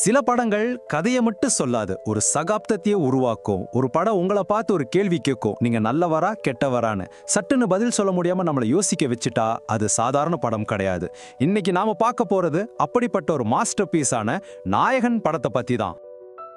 சில படங்கள் கதையை மட்டும் சொல்லாது ஒரு சகாப்தத்தையே உருவாக்கும். ஒரு படம் உங்களை பார்த்து ஒரு கேள்வி கேட்கும். நீங்க நல்லவரா கெட்டவரான்னு. சட்டுன்னு பதில் சொல்ல முடியாம நம்மளை யோசிக்க வச்சுட்டா அது சாதாரண படம் கிடையாது. இன்னைக்கு நாம பார்க்க போறது அப்படிப்பட்ட ஒரு மாஸ்டர் பீஸான நாயகன் படத்தை பத்தி தான்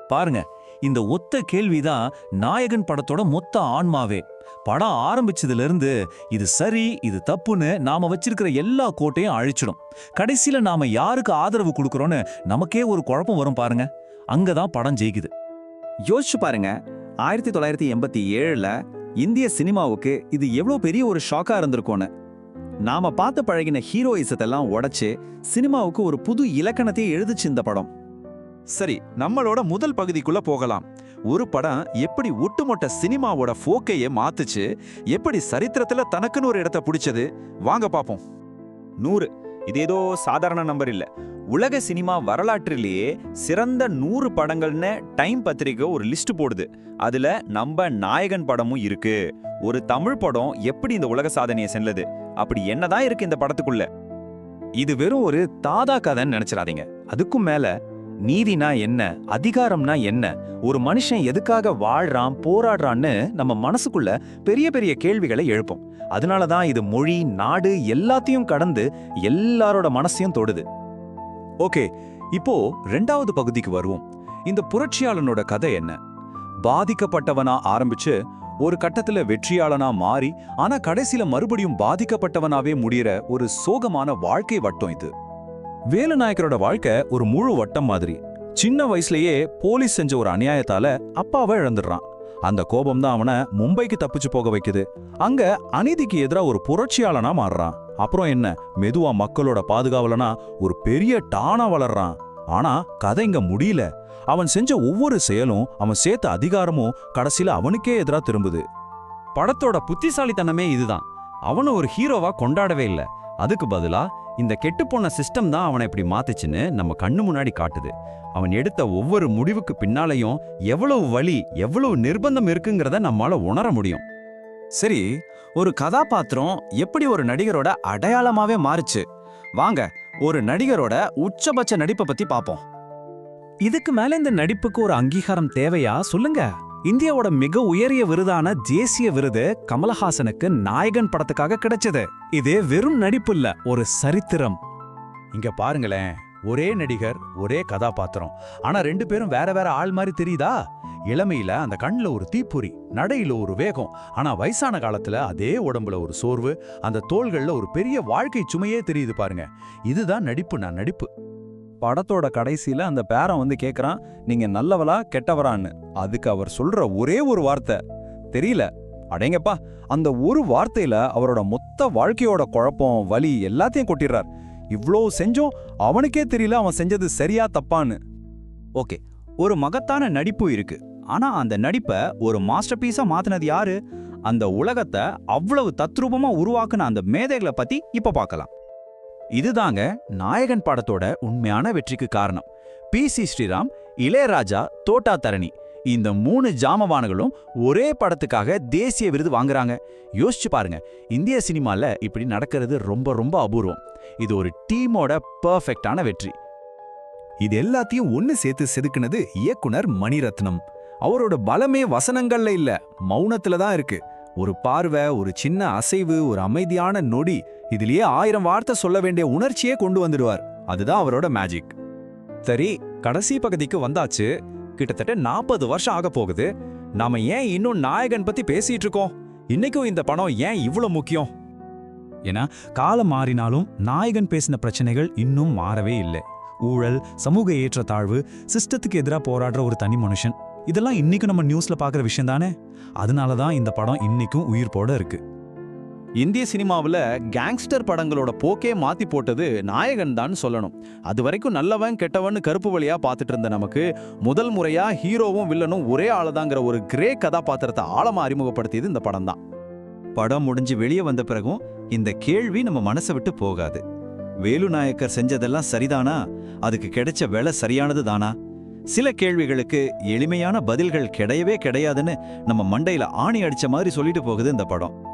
பாருங்க இந்த ஒத்த கேள்விதான் நாயகன் படத்தோட மொத்த ஆன்மாவே. படம் ஆரம்பிச்சதுல இருந்து இது சரி இது தப்புன்னு நாம வச்சிருக்கிற எல்லா கோட்டையும் அழிச்சிடும். கடைசியில நாம யாருக்கு ஆதரவு கொடுக்கறோம்னு நமக்கே ஒரு குழப்பம் வரும் பாருங்க. அங்கதான் படம் ஜெயிக்குது. யோசிச்சு பாருங்க. ஆயிரத்தி தொள்ளாயிரத்தி எண்பத்தி ஏழுல இந்திய சினிமாவுக்கு இது எவ்வளவு பெரிய ஒரு ஷாக்கா இருந்திருக்கும்னு. நாம பார்த்து பழகின ஹீரோயிசத்தெல்லாம் உடைச்சு சினிமாவுக்கு ஒரு புது இலக்கணத்தையே எழுதுச்சு இந்த படம். சரி நம்மளோட முதல் பகுதிக்குள்ள போகலாம். ஒரு படம் எப்படி ஒட்டுமொட்ட சினிமாவோட ஃபோக்கையே மாத்துச்சு எப்படி சரித்திரத்துல தனக்குன்னு ஒரு இடத்த பிடிச்சது? வாங்க பாப்போம். நூறு. இது ஏதோ சாதாரண நம்பர் இல்ல. உலக சினிமா வரலாற்றிலேயே சிறந்த நூறு படங்கள்னு டைம் பத்திரிக்கை ஒரு லிஸ்ட் போடுது. அதுல நம்ம நாயகன் படமும் இருக்கு. ஒரு தமிழ் படம் எப்படி இந்த உலக சாதனையை செல்லது? அப்படி என்னதான் இருக்கு இந்த படத்துக்குள்ள? இது வெறும் ஒரு தாதா கதைன்னு நினைச்சிடாதீங்க. அதுக்கும் மேல நீதினா என்ன? அதிகாரம்னா என்ன? ஒரு மனுஷன் எதுக்காக வாழ்றான் போராடுறான்னு நம்ம மனசுக்குள்ள பெரிய பெரிய கேள்விகளை எழுப்போம். அதனால தான் இது மொழி நாடு எல்லாத்தையும் கடந்து எல்லாரோட மனசையும் தொடுது. ஓகே இப்போ ரெண்டாவது பகுதிக்கு வருவோம். இந்த புரட்சியாளனோட கதை என்ன? பாதிக்கப்பட்டவனா ஆரம்பிச்சு ஒரு கட்டத்துல வெற்றியாளனா மாறி ஆனா கடைசில மறுபடியும் பாதிக்கப்பட்டவனாவே முடியற ஒரு சோகமான வாழ்க்கை வட்டம் இது. வேலுநாயக்கரோட வாழ்க்கை ஒரு முழு வட்டம் மாதிரி. சின்ன வயசுலயே போலீஸ் செஞ்ச ஒரு அநியாயத்தால அப்பாவை இழந்துடுறான். அந்த கோபம் தான் அவனை மும்பைக்கு தப்பிச்சு போக வைக்குது. அங்க அநீதிக்கு எதிரா ஒரு புரட்சியாளனா மாறுறான். அப்புறம் என்ன? மெதுவா மக்களோட பாதுகாவலனா ஒரு பெரிய டானா வளர்றான். ஆனா கதை இங்க முடியல. அவன் செஞ்ச ஒவ்வொரு செயலும் அவன் சேர்த்த அதிகாரமும் கடைசியில அவனுக்கே எதிரா திரும்புது. படத்தோட புத்திசாலித்தனமே இதுதான். அவனை ஒரு ஹீரோவா கொண்டாடவே இல்ல. அதுக்கு பதிலா இந்த கெட்டுப்போன சிஸ்டம் தான் அவனை இப்படி மாத்துச்சுன்னு நம்ம கண்ணு முன்னாடி காட்டுது. அவன் எடுத்த ஒவ்வொரு முடிவுக்கு பின்னாலையும் எவ்வளவு வலி எவ்வளவு நிர்பந்தம் இருக்குங்கிறத நம்மால உணர முடியும். சரி ஒரு கதாபாத்திரம் எப்படி ஒரு நடிகரோட அடையாளமாவே மாறுச்சு? வாங்க ஒரு நடிகரோட உச்சபட்ச நடிப்பை பத்தி பாப்போம். இதுக்கு மேல இந்த நடிப்புக்கு ஒரு அங்கீகாரம் தேவையா? சொல்லுங்க. இந்தியாவோட மிக உயரிய விருதான தேசிய விருது கமலஹாசனுக்கு நாயகன் படத்துக்காக கிடைச்சது. இது வெறும் நடிப்பு இல்ல ஒரு சரித்திரம். இங்க பாருங்களேன் ஒரே நடிகர் ஒரே கதாபாத்திரம். ஆனா ரெண்டு பேரும் வேற வேற ஆள் மாதிரி தெரியுதா? இளமையில அந்த கண்ணில் ஒரு தீப்பொறி நடையில ஒரு வேகம். ஆனா வயசான காலத்துல அதே உடம்புல ஒரு சோர்வு அந்த தோள்களில் ஒரு பெரிய வாழ்க்கை சுமையே தெரியுது பாருங்க. இதுதான் நடிப்பு நான் நடிப்பு. படத்தோட கடைசியில அந்த பேரன் வந்து கேக்குறான் நீங்க நல்லவளா கெட்டவரான்னு அதுக்கு அவர் சொல்ற ஒரே ஒரு வார்த்தை. தெரியல. அடேங்கப்பா. அந்த ஒரு வார்த்தையில அவரோட மொத்த வாழ்க்கையோட குழப்பம் வலி எல்லாத்தையும் கொட்டிடுறார். இவ்ளோ செஞ்சோம் அவனுக்கே தெரியல அவன் செஞ்சது சரியா தப்பான்னு. ஓகே. ஒரு மகத்தான நடிப்பு இருக்கு. ஆனா அந்த நடிப்பை ஒரு மாஸ்டர் பீஸா மாத்தினது யாரு? அந்த உலகத்தை அவ்வளவு தத்ரூபமா உருவாக்குன அந்த மேதைகளை பத்தி இப்ப பார்க்கலாம் இதுதாங்க நாயகன் படத்தோட உண்மையான வெற்றிக்கு காரணம். பி சி ஸ்ரீராம் இளையராஜா தோட்டா தரணி இந்த மூணு ஜாமவான்களும் ஒரே படத்துக்காக தேசிய விருது வாங்குறாங்க. யோசிச்சு பாருங்க இந்திய சினிமால இப்படி நடக்கிறது ரொம்ப ரொம்ப அபூர்வம். இது ஒரு டீமோட பர்ஃபெக்டான வெற்றி. இது எல்லாத்தையும் ஒன்னு சேர்த்து செதுக்குனது இயக்குனர் மணிரத்னம். அவரோட பலமே வசனங்கள்ல இல்ல மௌனத்துல தான் இருக்கு. ஒரு பார்வை ஒரு சின்ன அசைவு ஒரு அமைதியான நொடி இதுலயே ஆயிரம் வார்த்தை சொல்ல வேண்டிய உணர்ச்சியே கொண்டு வந்துடுவார். அதுதான் அவரோட மேஜிக் சரி கடைசி பகுதிக்கு வந்தாச்சு. கிட்டத்தட்ட நாற்பது வருஷம் ஆக போகுது. நாம ஏன் இன்னும் நாயகன் பத்தி பேசிட்டு இருக்கோம்? இன்னைக்கும் இந்த படம் ஏன் இவ்வளவு முக்கியம்? ஏன்னா காலம் மாறினாலும் நாயகன் பேசின பிரச்சனைகள் இன்னும் மாறவே இல்லை. ஊழல் சமூக ஏற்றத்தாழ்வு சிஸ்டத்துக்கு எதிராக போராடுற ஒரு தனி மனுஷன். இதெல்லாம் இன்னைக்கும் நம்ம நியூஸ்ல பாக்குற விஷயம் தானே? அதனால தான் இந்த படம் இன்னைக்கும் உயிர்ப்போட இருக்கு. இந்திய சினிமாவில் கேங்ஸ்டர் படங்களோட போக்கே மாற்றி போட்டது நாயகன் தான் சொல்லணும். அது வரைக்கும் நல்லவன் கெட்டவன் கருப்பு வழியாக பார்த்துட்டு இருந்த நமக்கு முதல் முறையாக ஹீரோவும் வில்லனும் ஒரே ஆளுதாங்கிற ஒரு கிரே கதாபாத்திரத்தை ஆழமாக அறிமுகப்படுத்தியது இந்த படம் தான். படம் முடிஞ்சு வெளியே வந்த பிறகும் இந்த கேள்வி நம்ம மனசை விட்டு போகாது. வேலு நாயக்கர் செஞ்சதெல்லாம் சரிதானா? அதுக்கு கிடைச்ச வேலை சரியானது தானா? சில கேள்விகளுக்கு எளிமையான பதில்கள் கிடையவே கிடையாதுன்னு நம்ம மண்டையில் ஆணி அடிச்ச மாதிரி சொல்லிட்டு போகுது இந்த படம்.